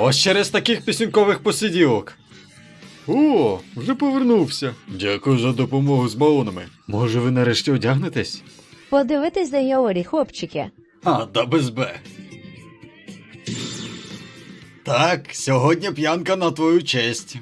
Ось через таких пісенькових посиділок. О, вже повернувся. Дякую за допомогу з балонами. Може, ви нарешті одягнетесь? Подивитись на Яорі, хлопчики. А, да без Б. Так, сьогодні п'янка на твою честь.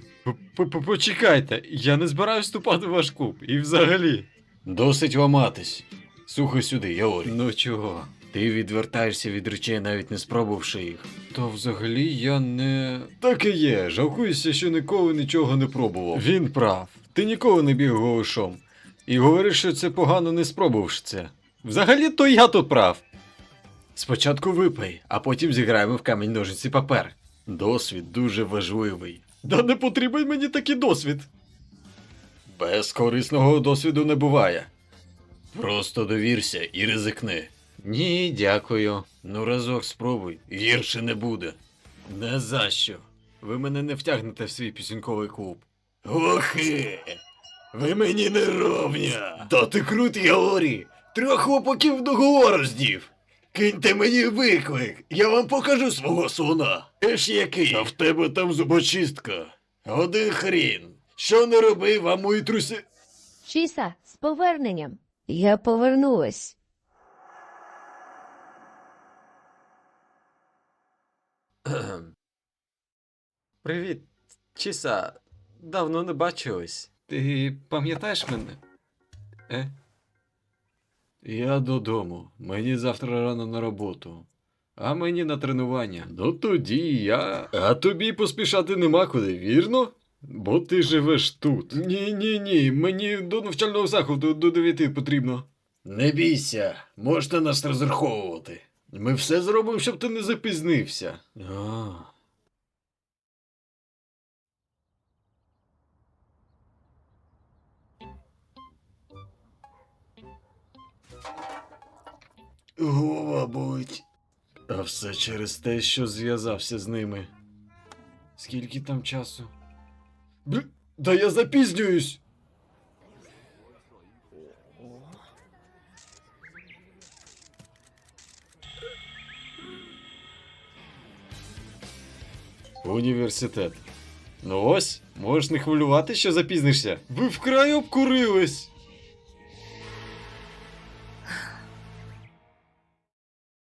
Почекайте, я не збираюсь вступати в ваш клуб. І взагалі. Досить ламатись. Слухай сюди, Яорі. Ну чого? Ти відвертаєшся від речей, навіть не спробувавши їх. То взагалі я не. Так і є. Жалкуюся, що ніколи нічого не пробував. Він прав. Ти ніколи не біг голишом. І говориш, що це погано не спробувавши це. Взагалі, то я тут прав. Спочатку випий, а потім зіграємо в камінь ножиці папер. Досвід дуже важливий. Да не потрібен мені такий досвід. Без корисного досвіду не буває. Просто довірся і ризикни. Ні, дякую. Ну разок спробуй, гірше не буде. Не за що. Ви мене не втягнете в свій пісеньковий клуб. Охи! Ви мені не ровня! Та ти крут, Яорі! Трьох хлопаків договору здів! Киньте мені виклик, я вам покажу свого слона. Еш який? А в тебе там зубочистка. Один хрін. Що не роби, вам мої труси. Чіса, з поверненням. Я повернулась. Привіт, Чіса. Давно не бачились. Ти пам'ятаєш мене? Е? Я додому. Мені завтра рано на роботу. А мені на тренування. Ну тоді я. А тобі поспішати нема куди, вірно? Бо ти живеш тут. Ні, ні, ні. Мені до навчального заходу до 9 потрібно. Не бійся, можете нас розраховувати. Ми все зробимо, щоб ти не запізнився. А. Голова болить. А все через те, що зв'язався з ними. Скільки там часу? Б... Да я запізнююсь. Університет. Ну ось, можеш не хвилювати, що запізнишся. Ви вкрай обкурились.